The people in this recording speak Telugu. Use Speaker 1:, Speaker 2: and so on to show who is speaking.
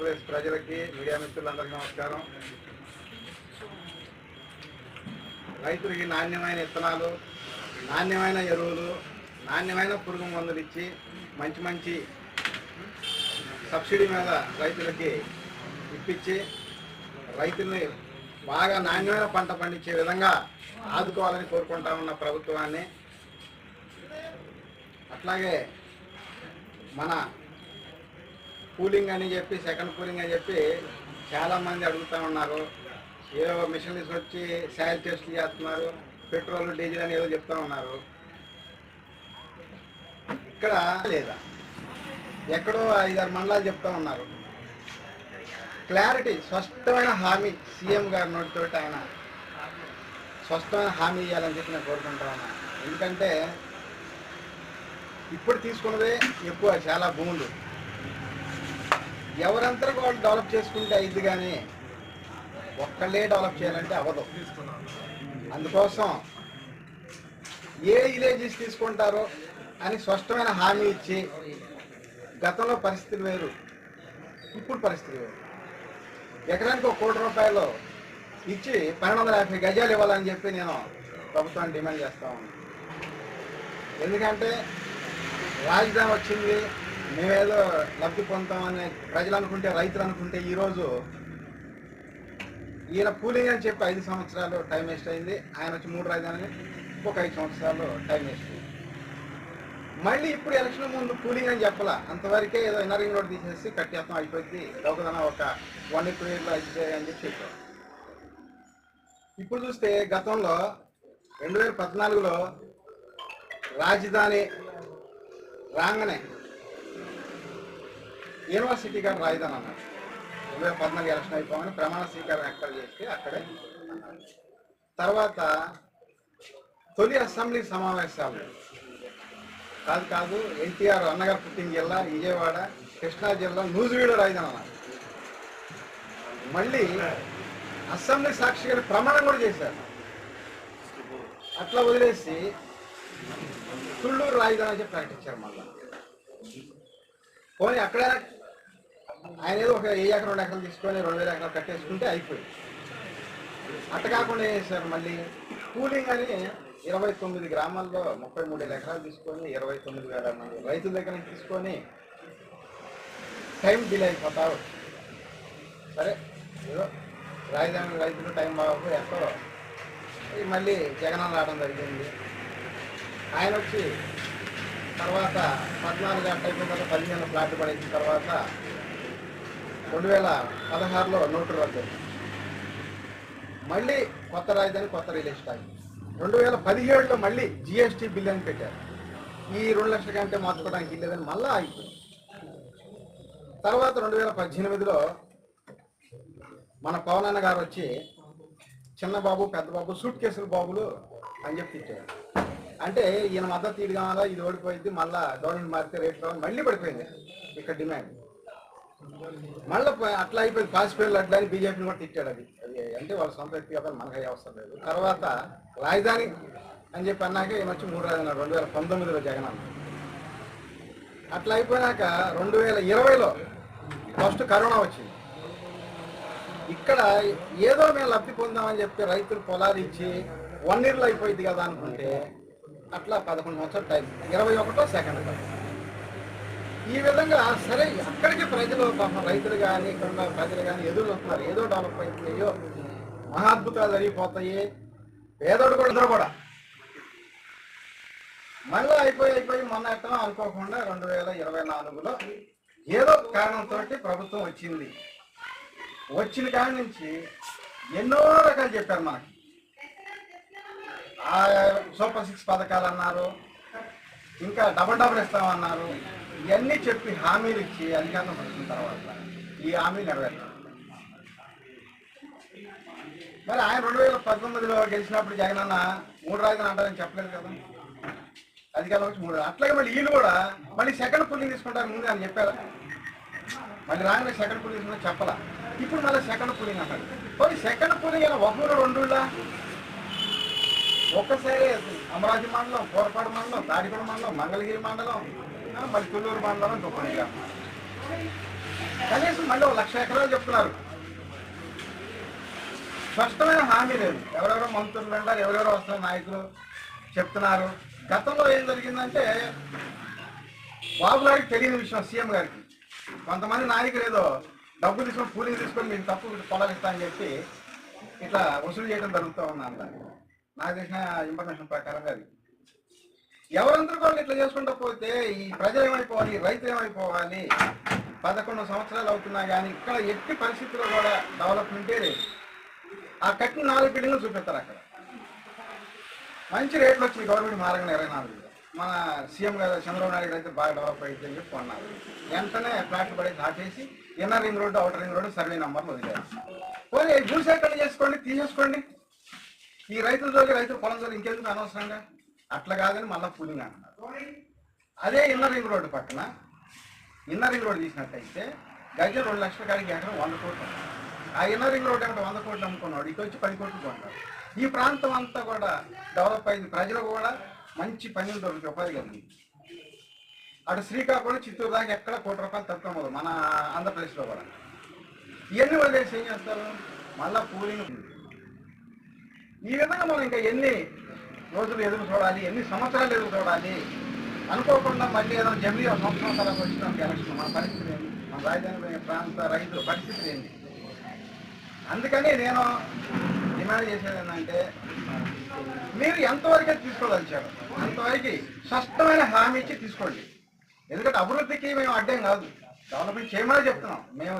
Speaker 1: ఆంధ్రప్రదేశ్ ప్రజలకి మీడియా మిత్రులందరికీ నమస్కారం. రైతులకి నాణ్యమైన విత్తనాలు నాణ్యమైన ఎరువులు నాణ్యమైన పురుగు మందులు ఇచ్చి మంచి మంచి సబ్సిడీ మీద రైతులకి ఇప్పించి రైతుల్ని బాగా నాణ్యమైన పంట పండించే విధంగా ఆదుకోవాలని కోరుకుంటా ఉన్న ప్రభుత్వాన్ని. అట్లాగే మన కూలింగ్ అని చెప్పి సెకండ్ కూలింగ్ అని చెప్పి చాలామంది అడుగుతూ ఉన్నారు. ఏదో మిషన్ వచ్చి సాయిల్ టెస్ట్లు చేస్తున్నారు పెట్రోల్ డీజిల్ అని ఏదో చెప్తా ఉన్నారు. ఇక్కడ లేదా? ఎక్కడో ఐదారు మండలాలు చెప్తా ఉన్నారు. క్లారిటీ స్పష్టమైన హామీ సీఎం గారి నోటితో ఆయన స్పష్టమైన హామీ ఇవ్వాలని చెప్పి నేను కోరుకుంటా ఉన్నాను ఎందుకంటే ఇప్పుడు తీసుకున్నదే ఎక్కువ చాలా భూములు ఎవరంతా వాళ్ళు డెవలప్ చేసుకుంటే అయింది కానీ ఒక్కళ్ళే డెవలప్ చేయాలంటే అవ్వదు. అందుకోసం ఏ విలేజెస్ తీసుకుంటారో అని స్పష్టమైన హామీ ఇచ్చి గతంలో పరిస్థితులు వేరు ఇప్పుడు పరిస్థితి వేరు. ఎకరానికి ఒక కోటి రూపాయలు ఇచ్చి పన్నెండు వందల యాభై గజాలు ఇవ్వాలని చెప్పి నేను ప్రభుత్వాన్ని డిమాండ్ చేస్తా ఉన్నాను. ఎందుకంటే రాజధాని వచ్చింది మేమేదో లబ్ధి పొందుతామని ప్రజలు అనుకుంటే రైతులు అనుకుంటే ఈరోజు ఈయన కూలింగ్ అని చెప్పి ఐదు సంవత్సరాలు టైం వేస్ట్ అయింది. ఆయన వచ్చి మూడు రాజధాని ఒక ఐదు సంవత్సరాలు టైం వేస్ట్ అయింది. మళ్ళీ ఇప్పుడు ఎలక్షన్ ముందు కూలింగ్ అని చెప్పాలా. అంతవరకే ఏదో ఇన్నరింగ్ రోడ్ తీసేసి కట్టేస్తాం అయిపోయింది. లోకదన ఒక వన్ టూ ఇయర్లో అయితే అని చెప్పి చెప్పారు. ఇప్పుడు చూస్తే గతంలో రెండు వేల పద్నాలుగులో రాజధాని రాగానే యూనివర్సిటీ గారు రాజధాని అన్నారు. రెండు వేల పద్నాలుగు ఎలక్షన్ అయిపోగానే ప్రమాణ స్వీకారం ఎక్కడ చేస్తే అక్కడే తర్వాత తొలి అసెంబ్లీ సమావేశాలు. కాదు కాదు ఎన్టీఆర్ అన్నగారు పుట్టిన జిల్లా విజయవాడ కృష్ణా జిల్లా నూజివీడు రాజధాని అన్నారు. మళ్ళీ అసెంబ్లీ సాక్షిగా ప్రమాణం కూడా చేశారు. అట్లా వదిలేసి తుళ్ళూరు రాజధాని అని చెప్పి ప్రకటించారు మళ్ళా. పోనీ అక్కడ ఆయన ఏదో ఒక ఏ ఎకరం రెండు ఎకరాలు తీసుకొని రెండు వేల ఎకరాలు కట్టేసుకుంటే అయిపోయింది. అట్ట కాకుండా సార్ మళ్ళీ? కూలింగ్ అని ఇరవై తొమ్మిది గ్రామాల్లో ముప్పై మూడు వేల ఎకరాలు తీసుకొని ఇరవై తొమ్మిది వేల మంది రైతుల దగ్గర నుంచి తీసుకొని టైం డిలే అయిపోతా సరే ఏదో రాజధాని రైతులు టైం బాగు ఎంతో. మళ్ళీ జగన్ రావడం జరిగింది. ఆయన వచ్చి తర్వాత పద్నాలుగు గంటల అయిపోయిన తర్వాత పదిహేను ఫ్లాట్ పడేసిన తర్వాత రెండు వేల పదహారులో నోటు రద్దు మళ్ళీ కొత్త రాజధాని కొత్త రియల్ ఎస్టేట్ రెండు వేల పదిహేడులో మళ్ళీ జిఎస్టీ బిల్ అని పెట్టారు. ఈ రెండు లక్షల కంటే మార్చుకోవడానికి లేదని మళ్ళీ ఆగిపోయింది. తర్వాత రెండు వేల పద్దెనిమిదిలో మన పవన్ అన్న గారు వచ్చి చిన్న బాబు పెద్ద బాబు సూట్ కేసుల బాబులు అని చెప్పి తిట్టారు. అంటే ఈయన మద్దతు ఇది కావాలా? ఇది ఓడిపోయింది మళ్ళా గవర్నమెంట్ మారితే రేట్ రావాలి మళ్ళీ పడిపోయింది ఇక్కడ డిమాండ్. మళ్ళీ అట్లా అయిపోయింది పాసిపోయిన అట్లా అని బీజేపీని కూడా తిట్టాడు అది. అది అంటే వాళ్ళ సొంత వ్యక్తిగత కదా మనకు అవసరం లేదు. తర్వాత రాజధాని అని చెప్పి అన్నాక ఈయన వచ్చి మూడు రాజధాని రెండు వేల పంతొమ్మిదిలో జగన్ అన్న అట్లా అయిపోయినాక రెండు వేల ఇరవైలో ఫస్ట్ కరోనా వచ్చింది. ఇక్కడ ఏదో మేము లబ్ధి పొందామని చెప్పి రైతులు పొలాలు ఇచ్చి వన్ ఇయర్లో అయిపోయింది కదా అనుకుంటే అట్లా పదకొండు సంవత్సరాలు టైం. ఇరవై ఒకటో సెకండ్ ఈ విధంగా సరే అక్కడికి ప్రజలు పాపం రైతులు కానీ ఇక్కడ ఉన్న ప్రజలు కానీ ఎదురు వస్తున్నారు ఏదో డెవలప్ అవుతుంది అయ్యో మహాద్భుతాలు జరిగిపోతాయి. పేదోడు కూడా కూడా. మళ్ళీ అయిపోయి అయిపోయి మొన్న ఎట్టనో అనుకోకుండా రెండు వేల ఇరవై నాలుగులో ఏదో కారణంతో ప్రభుత్వం వచ్చింది. వచ్చిన కాడి నుంచి ఎన్నో రకాలు చెప్పారు మనకి. ఆ సూపర్ సిక్స్ పథకాలు అన్నారు. ఇంకా డబల్ డబల్ ఇస్తామన్నారు. ఇవన్నీ చెప్పి హామీలు ఇచ్చి అధికారం వచ్చిన తర్వాత ఈ హామీ నెరవేర్చారు మరి ఆయన రెండు వేల పంతొమ్మిదిలో గెలిచినప్పుడు జగన్ అన్న మూడు రాజధాని అంటారని చెప్పలేదు కదా. అధికారం వచ్చి మూడు అట్లాగే మళ్ళీ వీళ్ళు కూడా మళ్ళీ సెకండ్ పుల్లింగ్ తీసుకుంటారు ముందు అని చెప్పారా. మళ్ళీ రాగానే సెకండ్ పుల్లింగ్ తీసుకున్నా చెప్పలా? ఇప్పుడు మళ్ళీ సెకండ్ పుల్లింగ్ అంటారు. మరి సెకండ్ పుల్లింగ్ అయినా ఒకరు రెండు ఒక్కసారి అమరావతి మండలం కోరపాడు మండలం తాడిపూడి మండలం మంగళగిరి మండలం మళ్ళీ తుళ్ళూరు మండలం అని చెప్పండి కనీసం మళ్ళీ లక్ష ఎకరాలు చెప్తున్నారు. స్పష్టమైన హామీ లేదు. ఎవరెవరో మంత్రులు అంటారు ఎవరెవరో వస్తున్న నాయకులు చెప్తున్నారు. గతంలో ఏం జరిగిందంటే బాబు గారికి తెలియని విషయం సీఎం గారికి. కొంతమంది నాయకులు ఏదో డబ్బులు తీసుకొని కూలింగ్ తీసుకొని మీకు తప్పు పొలాలు ఇస్తా అని చెప్పి ఇట్లా వసూలు చేయడం జరుగుతూ ఉంది నాకు తెలిసిన ఇన్ఫర్మేషన్ ప్రకారం అది. ఎవరందరూ కూడా ఇట్లా చేసుకుంటూ పోతే ఈ ప్రజలు ఏమైపోవాలి రైతు రైతులు ఏమైపోవాలి పదకొండు సంవత్సరాలు అవుతున్నా కానీ ఇక్కడ ఎట్టి పరిస్థితుల్లో కూడా డెవలప్మెంటే లేదు. ఆ కట్టిన నాలుగు బిల్డింగ్లు చూపిస్తారు అక్కడ. మంచి రేట్లు వచ్చి గవర్నమెంట్ మార్గం ఇరవై నాలుగు మన సీఎం గారు చంద్రబాబు నాయుడు అయితే బాగా డెవలప్ అయితే అని చెప్పి కొన్నారు. వెంటనే ఫ్లాట్ పడి దాటేసి inner ring road outer ring road survey నెంబర్లు వదిలేదు పోనీ భూసేకరణ చేసుకోండి తీసేసుకోండి. ఈ రైతుల జోలి రైతుల పొలం జోలి ఇంకెందుకు అనవసరంగా? అట్లా కాదని మళ్ళీ పూలింగ్ అంటున్నారు. అదే ఇన్నర్ రింగ్ రోడ్డు పక్కన ఇన్నర్ రింగ్ రోడ్డు తీసినట్టయితే గజం రెండు లక్షల కాడికి ఎకరం వంద కోట్లు. ఆ ఇన్నర్ రింగ్ రోడ్డు అంటే వంద కోట్లు అమ్ముకున్నాడు ఇటు వచ్చి పది కోట్లు కొంటాడు. ఈ ప్రాంతం అంతా కూడా డెవలప్ అయింది. ప్రజలు కూడా మంచి పని దొరికి ఉపాధి కలిగింది. అటు శ్రీకాకుళం చిత్తూరు దాకా ఎక్కడ కోటి రూపాయలు తక్కువ మన ఆంధ్రప్రదేశ్లో కూడా. ఇవన్నీ వాళ్ళు ఏం చేస్తారు? మళ్ళా కూలింగ్ ఈ విధంగా మనం ఇంకా ఎన్ని రోజులు ఎదురు చూడాలి ఎన్ని సంవత్సరాలు ఎదురు చూడాలి అనుకోకుండా మళ్ళీ ఏదో జమిలీ ఒక సంవత్సరం తర్వాత వచ్చిన ఎలక్షన్ మన పరిస్థితి ఏంటి మన రాజధాని ప్రాంత రైతుల పరిస్థితి ఏంటి అందుకని నేను డిమాండ్ చేసేది ఏంటంటే మీరు ఎంతవరకే తీసుకోదలిచారు అంతవరకు స్పష్టమైన హామీ ఇచ్చి తీసుకోండి. ఎందుకంటే అభివృద్ధికి మేము అడ్డం కాదు. డెవలప్మెంట్ చేయమని చెప్తున్నాం. మేము